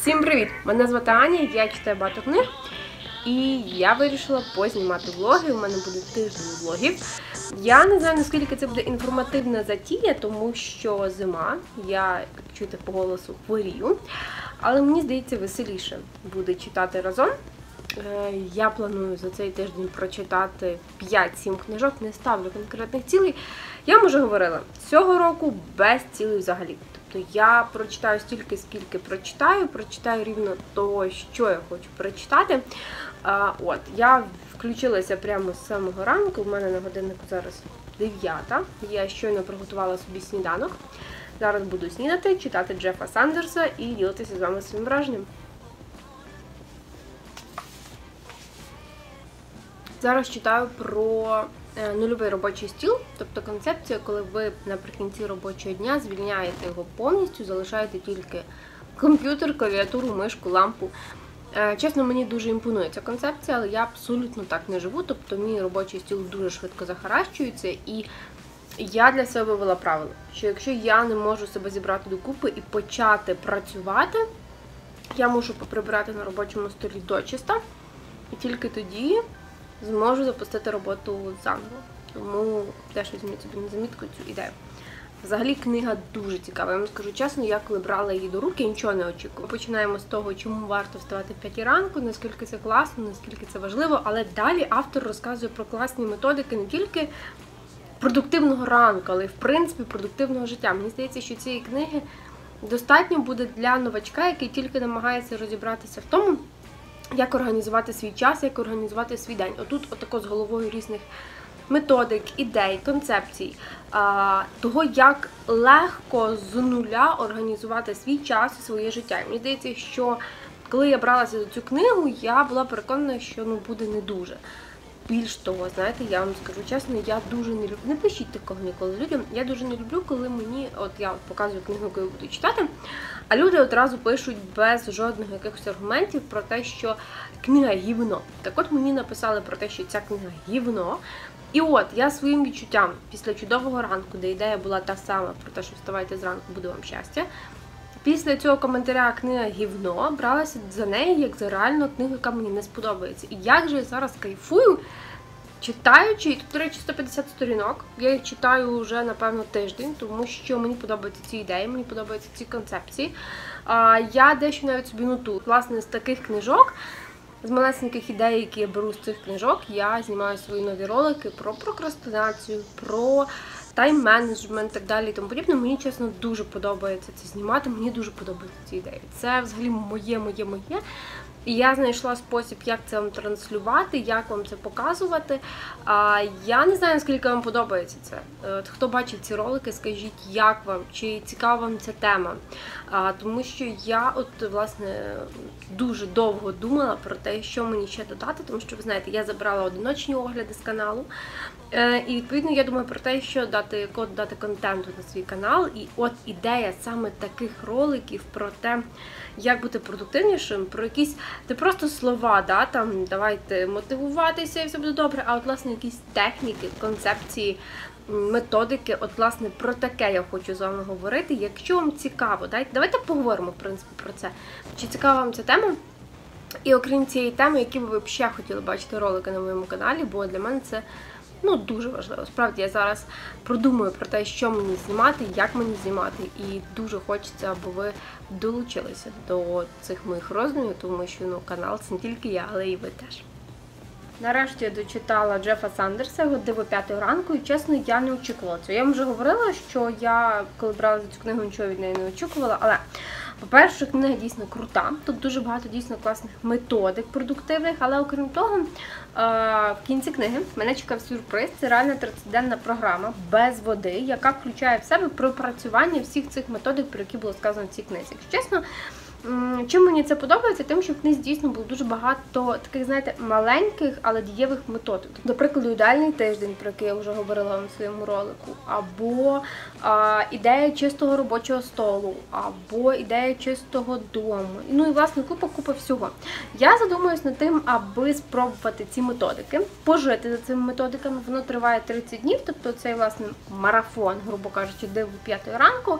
Всім привіт! Мене звати Аня, я читаю багато книг. І я вирішила познімати влоги. У мене буде тиждень влогів. Я не знаю, наскільки це буде інформативна затія, тому що зима, я чуєте по голосу хворію. Але мені здається, веселіше буде читати разом. Е, Я планую за цей тиждень прочитати 5-7 книжок, не ставлю конкретних цілей. Я вам вже говорила, цього року без цілей взагалі. Тобто я прочитаю стільки, скільки прочитаю, прочитаю рівно того, що я хочу прочитати. А, От, я включилася прямо з самого ранку. У мене на годиннику зараз 9. Я щойно приготувала собі сніданок. Зараз буду снідати, читати Джефа Сандерса і ділитися з вами своїм враженням. Зараз читаю про нульовий робочий стіл, тобто концепція, коли ви наприкінці робочого дня звільняєте його повністю, залишаєте тільки комп'ютер, клавіатуру, мишку, лампу. Е, Чесно, мені дуже імпонує ця концепція, але я абсолютно так не живу. Тобто мій робочий стіл дуже швидко захаращується, і я для себе вивела правило, що якщо я не можу себе зібрати докупи і почати працювати, я мушу поприбирати на робочому столі дочиста, і тільки тоді зможу запустити роботу заново. Тому теж візьміть собі на замітку цю ідею. Взагалі книга дуже цікава. Я вам скажу чесно, я коли брала її до руки, нічого не очікувала. Починаємо з того, чому варто вставати в 5 ранку, наскільки це класно, наскільки це важливо. Але далі автор розказує про класні методики не тільки продуктивного ранку, але й в принципі продуктивного життя. Мені здається, що цієї книги достатньо буде для новачка, який тільки намагається розібратися в тому, як організувати свій час, як організувати свій день. Отут, отако з головою різних методик, ідей, концепцій, того, як легко з нуля організувати свій час і своє життя. Мені здається, що коли я бралася за цю книгу, я була переконана, що ну буде не дуже. Більш того, знаєте, я вам скажу чесно, я дуже не люблю. Не пишіть такого ніколи людям. Я дуже не люблю, коли мені, от я показую книгу, яку я буду читати, а люди одразу пишуть без жодних якихось аргументів про те, що книга гівно. Так от мені написали про те, що ця книга гівно. І от я своїм відчуттям після чудового ранку, де ідея була та сама про те, що вставайте зранку, буде вам щастя. Після цього коментаря книга гівно бралася за неї як за реальну книгу, яка мені не сподобається. І як же я зараз кайфую, читаючи, тут, до речі, 150 сторінок. Я їх читаю вже, напевно, тиждень, тому що мені подобаються ці ідеї, мені подобаються ці концепції. А, Я дещо навіть собі нотую. Власне, з таких книжок. З малесеньких ідей, які я беру з цих книжок, я знімаю свої нові ролики про прокрастинацію, про тайм-менеджмент і так далі і тому подібне. Мені чесно дуже подобається це знімати. Мені дуже подобаються ці ідеї. Це взагалі моє, моє, моє. І я знайшла спосіб, як це вам транслювати, як вам це показувати. А я не знаю, наскільки вам подобається це. От Хто бачив ці ролики, скажіть, як вам, чи цікава вам ця тема. А, Тому що я, от, власне, дуже довго думала про те, що мені ще додати, тому що, ви знаєте, я забрала одиночні огляди з каналу. Е, І відповідно я думаю про те, що дати код дати контенту на свій канал. І от ідея саме таких роликів про те, як бути продуктивнішим, про якісь не просто слова, да, там давайте мотивуватися і все буде добре, а от власне якісь техніки, концепції. Методики, от власне про таке я хочу з вами говорити. Якщо вам цікаво, дайте, давайте поговоримо в принципі про це. Чи цікава вам ця тема? І окрім цієї теми, які би ви б ще хотіли бачити ролики на моєму каналі, бо для мене це ну дуже важливо. Справді я зараз продумую про те, що мені знімати, як мені знімати, і дуже хочеться, аби ви долучилися до цих моїх роздумів, тому що ну канал це не тільки я, але і ви теж. Нарешті я дочитала Джефа Сандерса годину 5 ранку, і чесно, я не очікувала цього. Я вам вже говорила, що я, коли брала цю книгу, нічого від неї не очікувала, але. По-перше, книга дійсно крута. Тут дуже багато дійсно класних методик продуктивних, але окрім того, в кінці книги мене чекав сюрприз. Це реальна 30-денна програма без води, яка включає в себе пропрацювання всіх цих методик, про які було сказано в цій книзі. Якщо чесно, Чим мені це подобається, тим, що в книзі дійсно було дуже багато таких, знаєте, маленьких, але дієвих методик. До прикладу, ідеальний тиждень, про який я вже говорила вам в своєму ролику, або а, ідея чистого робочого столу, або ідея чистого дому. Ну і власне купа-купа всього. Я задумуюсь над тим, аби спробувати ці методики, пожити за цими методиками. Воно триває 30 днів, тобто цей власне марафон, грубо кажучи, диву 5 ранку.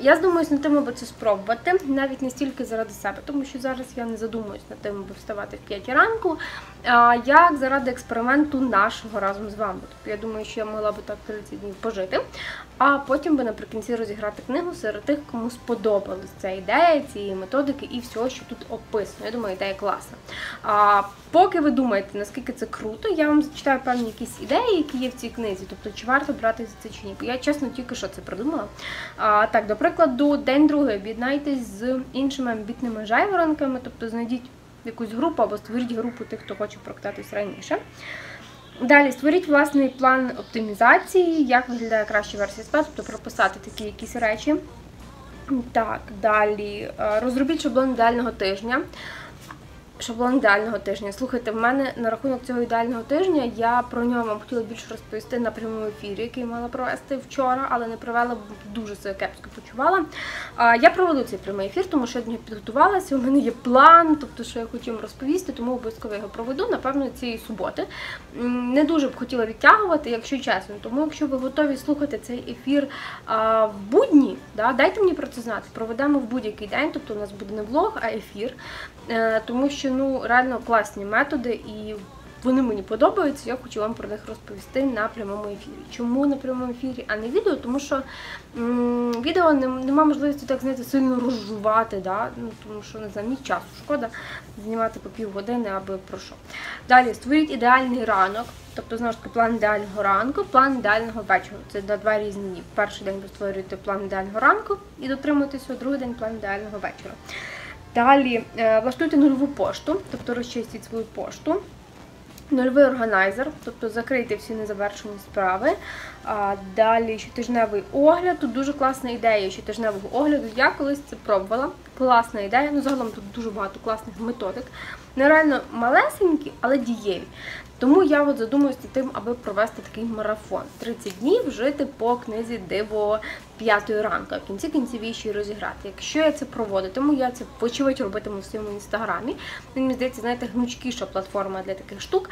Я задумуюсь над тим, аби це спробувати. навіть не стільки заради себе, тому що зараз я не задумуюсь над тим, аби вставати в 5 ранку, а як заради експерименту нашого разом з вами. Тобто я думаю, що я могла би так 30 днів пожити, а потім би наприкінці розіграти книгу серед тих, кому сподобалась ця ідея, цієї методики і всього, що тут описано. Я думаю, ідея класна. А поки ви думаєте, наскільки це круто, я вам зачитаю певні якісь ідеї, які є в цій книзі. Тобто, чи варто брати за це чи ні. Я чесно тільки що це придумала. А, Так, до прикладу, день другий об'єднайтесь з іншими амбітними жайворонками, тобто знайдіть якусь групу або створіть групу тих, хто хоче прокататись раніше. Далі створіть власний план оптимізації, як виглядає краща версія спецу, тобто прописати такі якісь речі. Так, далі е, розробіть шаблон ідеального тижня. Шаблон ідеального тижня. Слухайте, в мене на рахунок цього ідеального тижня я про нього вам хотіла більше розповісти на прямому ефірі, який мала провести вчора, але не провела, бо дуже себе кепсько почувала. Я проведу цей прямий ефір, тому що я до нього підготувалася. У мене є план, тобто, що я хотіла розповісти, тому обов'язково його проведу, напевно, цієї суботи. Не дуже б хотіла відтягувати, якщо чесно. Тому, якщо ви готові слухати цей ефір в будні, да, дайте мені про це знати. Проведемо в будь-який день, тобто у нас буде не влог, а ефір. Е, Тому що ну реально класні методи і вони мені подобаються. Я хочу вам про них розповісти на прямому ефірі. Чому на прямому ефірі, а не відео? Тому що м, відео не, нема можливості так знаєте, сильно розжувати, да? ну, тому що не знаю, мій часу шкода знімати по півгодини, аби про що. Далі створіть ідеальний ранок. Тобто, знову ж таки, план ідеального ранку, план ідеального вечора. Це на два різні дні. Перший день ви створюєте план ідеального ранку і дотримуєтеся, другий день план ідеального вечора. Далі е, влаштуйте нульову пошту, тобто розчистіть свою пошту. Нульовий органайзер, тобто закрийте всі незавершені справи. Далі щотижневий огляд. Тут дуже класна ідея щотижневого огляду. Я колись це пробувала. Класна ідея. Ну, загалом тут дуже багато класних методик. Нереально малесенькі, але дієві. Тому я от задумуюся тим, аби провести такий марафон. 30 днів жити по книзі Диво 5 ранку, в кінці кінців її розіграти. Якщо я це проводитиму, я це вочевидь робитиму в своєму інстаграмі. Мені здається, знаєте, гнучкіша платформа для таких штук.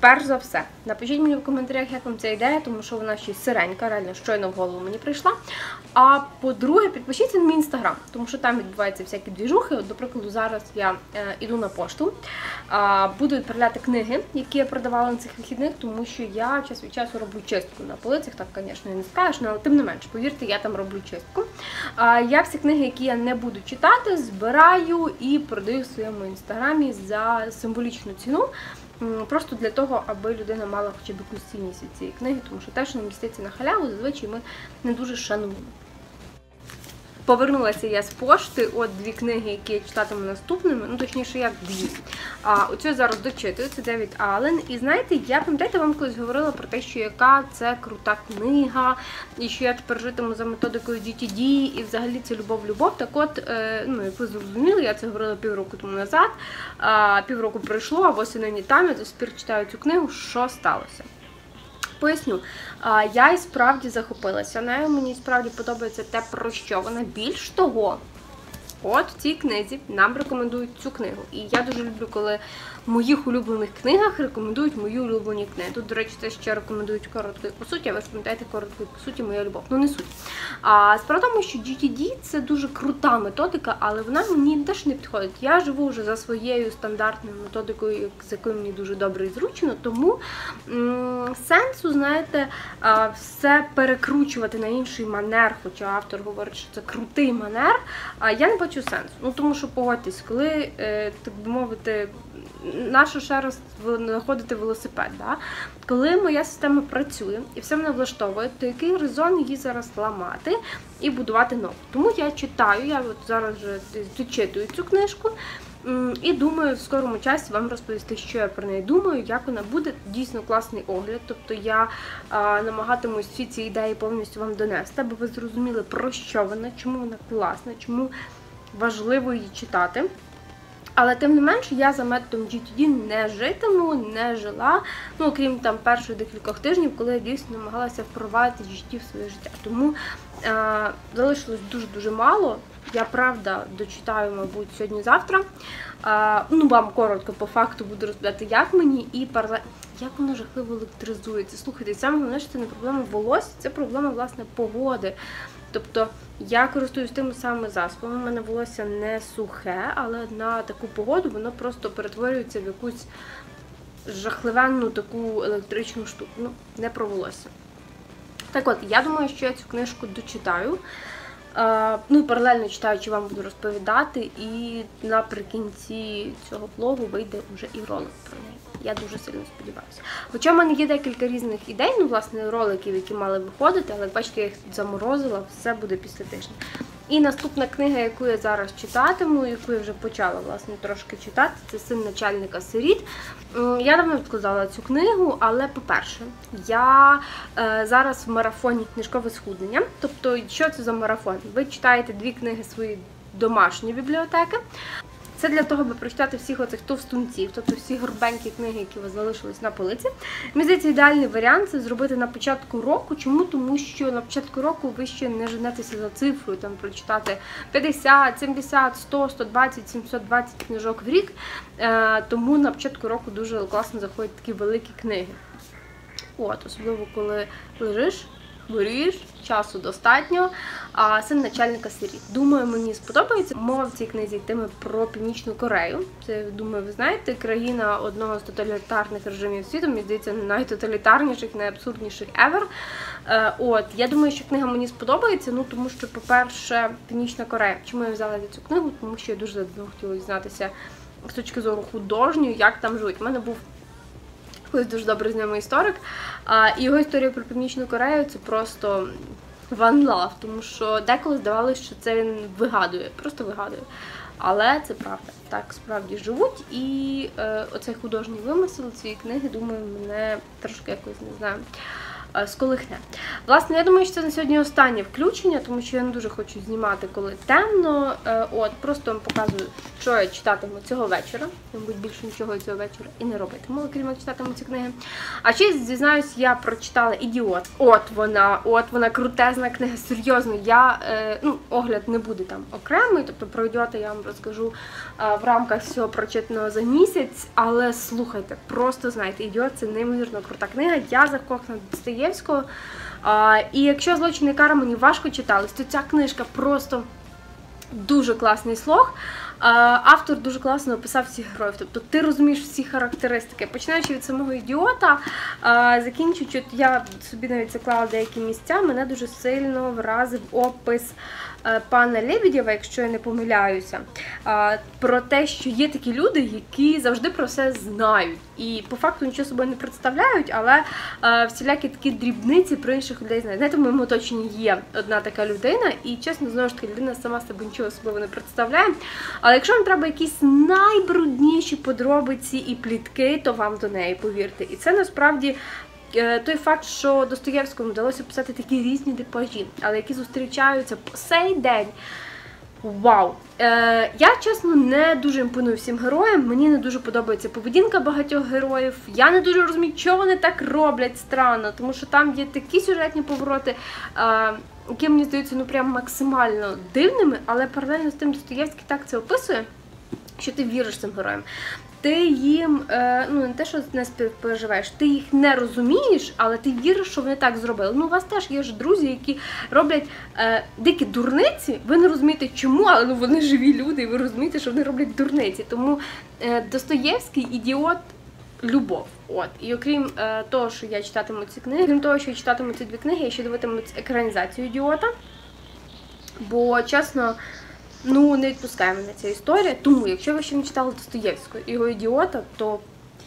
Перш за все, напишіть мені в коментарях, як вам ця ідея, тому що вона ще сиренька, реально щойно в голову мені прийшла. А по-друге, підпишіться на мій інстаграм, тому що там відбуваються всякі двіжухи. От, до прикладу, зараз я е, іду на пошту, а, буду відправляти книги, які я продавала на цих вихідних, тому що я час від часу роблю чистку на полицях, так, звісно, не скажеш, але тим не менш, повірте, я там роблю чистку. А, я всі книги, які я не буду читати, збираю і продаю в своєму інстаграмі за символічну ціну. Просто для того, аби людина мала хоча б якусь цінність від цієї книги, тому що те, що не міститься на халяву, зазвичай ми не дуже шануємо. Повернулася я з пошти, от дві книги, які я читатиму наступними, ну точніше, як дві. А оцю я зараз дочитую, це Девід Аллен. І знаєте, я пам'ятаєте, вам колись говорила про те, що яка це крута книга, і що я тепер житиму за методикою GTD, і взагалі це любов-любов. Так от, е, ну як ви зрозуміли, я це говорила півроку тому назад. Півроку пройшло, а ось нині там я до сих пір читаю цю книгу. Що сталося? Поясню, я і справді захопилася нею. Мені справді подобається те, про що вона. Більш того, от в цій книзі нам рекомендують цю книгу. І я дуже люблю, коли в моїх улюблених книгах рекомендують мої улюблені книги. Тут, до речі, це ще рекомендують короткою по суті, а ви ж пам'ятаєте короткою по суті моя любов. Ну не суть. А справа тому, що GTD це дуже крута методика, але вона мені теж не підходить. Я живу вже за своєю стандартною методикою, з якою мені дуже добре і зручно, тому сенсу, знаєте, все перекручувати на інший манер, хоча автор говорить, що це крутий манер, я не бачу сенсу. Ну тому що погодьтесь, коли, е, так би мовити, нащо ще раз знаходити велосипед, да? коли моя система працює і все мене влаштовує, то який резон її зараз ламати і будувати нову? Тому я читаю, я от зараз вже дочитую цю книжку. І думаю, в скорому часі вам розповісти, що я про неї думаю, як вона буде. Дійсно класний огляд. Тобто я а, намагатимусь всі ці ідеї повністю вам донести, аби ви зрозуміли, про що вона, чому вона класна, чому важливо її читати. Але тим не менше, я за методом GTD не житиму, не жила. Ну, окрім там перших декількох тижнів, коли я дійсно намагалася впровадити GTD в своє життя. Тому е, залишилось дуже-дуже мало. Я правда дочитаю, мабуть, сьогодні-завтра. Е, ну, вам коротко по факту буду розповідати, як мені і паралельно. Як воно жахливо електризується. Слухайте, саме головне, що це не проблема волосся, це проблема власне погоди. Тобто Я користуюсь тими самими засобами. У мене волосся не сухе, але на таку погоду воно просто перетворюється в якусь жахливенну таку електричну штуку. Ну, не про волосся. Так от, я думаю, що я цю книжку дочитаю. Е, ну, паралельно читаючи, вам буду розповідати, і наприкінці цього влогу вийде вже і ролик про неї. Я дуже сильно сподіваюся. Хоча в мене є декілька різних ідей, ну, власне, роликів, які мали виходити, але бачите, я їх заморозила, все буде після тижня. І наступна книга, яку я зараз читатиму, яку я вже почала власне трошки читати, це син начальника сиріт. Я давно відкладала цю книгу, але по-перше, я е, зараз в марафоні книжкове схуднення. Тобто, що це за марафон? Ви читаєте дві книги свої домашні бібліотеки. Це для того, аби прочитати всіх оцих товстунців, тобто всі горбенькі книги, які у вас залишились на полиці. Мені здається, ідеальний варіант це зробити на початку року. Чому? Тому що на початку року ви ще не женетеся за цифрою, там прочитати 50, 70, 100, 120, 720 книжок в рік. Е, тому на початку року дуже класно заходять такі великі книги. От, особливо коли лежиш, хворієш, часу достатньо. А син начальника сиріт. Думаю, мені сподобається. Мова в цій книзі йтиме про Північну Корею. Це думаю, ви знаєте, країна одного з тоталітарних режимів світу. Мені здається, найтоталітарніших, найабсурдніших ever. Е, От я думаю, що книга мені сподобається. Ну тому що, по-перше, Північна Корея. Чому я взяла цю книгу? Тому що я дуже давно хотіла дізнатися з точки зору художньої, як там живуть. У мене був колись дуже добре з ними історик. А, його історія про Північну Корею це просто ван лав, тому що деколи здавалося, що це він вигадує, просто вигадує. Але це правда. Так справді живуть. І е, оцей художній вимисел цієї книги, думаю, мене трошки якось не знаю. Е, Сколихне. Власне, я думаю, що це на сьогодні останнє включення, тому що я не дуже хочу знімати, коли темно. Е, От, просто вам показую, що я читатиму цього вечора. Мабуть, більше нічого цього вечора і не робитиму, окрім як читатиму ці книги. А ще зізнаюсь, я прочитала Ідіот. От вона, от вона крутезна книга. Серйозно, я е, ну, огляд не буде там окремий, тобто про ідіота я вам розкажу е, в рамках всього прочитаного за місяць. Але слухайте, просто знаєте, ідіот це неймовірно крута книга. Я закохана до Достоєвського. І якщо злочин і кара мені важко читалось, то ця книжка просто дуже класний слог. Автор дуже класно описав всіх героїв. Тобто ти розумієш всі характеристики, починаючи від самого ідіота, закінчуючи, я собі навіть заклала деякі місця, мене дуже сильно вразив опис е, пана Лебедєва, якщо я не помиляюся, про те, що є такі люди, які завжди про все знають. І по факту нічого собою не представляють, але е, всілякі такі дрібниці про інших людей знають. Знаєте, в моєму оточенні є одна така людина, і чесно, знову ж таки, людина сама себе нічого особливо не представляє. Але якщо вам треба якісь найбрудніші подробиці і плітки, то вам до неї повірте. І це насправді. е, Той факт, що Достоєвському вдалося писати такі різні типажі, але які зустрічаються по сей день. Вау! Е, я чесно не дуже імпоную всім героям. Мені не дуже подобається поведінка багатьох героїв. Я не дуже розумію, чого вони так роблять странно, тому що там є такі сюжетні повороти, е, які мені здаються ну прям максимально дивними, але паралельно з тим Достоєвський так це описує, що ти віриш цим героям. Ти їм е, ну не те, що не співпереживаєш, ти їх не розумієш, але ти віриш, що вони так зробили. Ну, у вас теж є ж друзі, які роблять е, дикі дурниці. Ви не розумієте, чому, але ну вони живі люди, і ви розумієте, що вони роблять дурниці. Тому е, Достоєвський ідіот. Любов, от і окрім е, того, що я читатиму ці книги, крім того, що я читатиму ці дві книги, я ще дивитиму екранізацію ідіота. Бо чесно, ну не відпускає мене ця історія. Тому, якщо ви ще не читали Достоєвського і його ідіота, то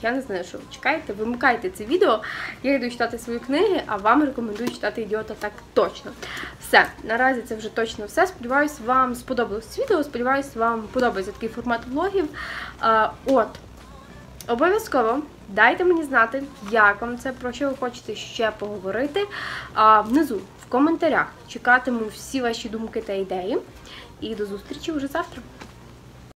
я не знаю, що ви чекаєте, вимикайте це відео. Я йду читати свої книги, а вам рекомендую читати ідіота так точно. Все, наразі це вже точно все. Сподіваюсь, вам сподобалось це відео. Сподіваюсь, вам подобається такий формат влогів. А, от. Обов'язково дайте мені знати, як вам це, про що ви хочете ще поговорити. А, внизу в коментарях чекатиму всі ваші думки та ідеї. І до зустрічі вже завтра.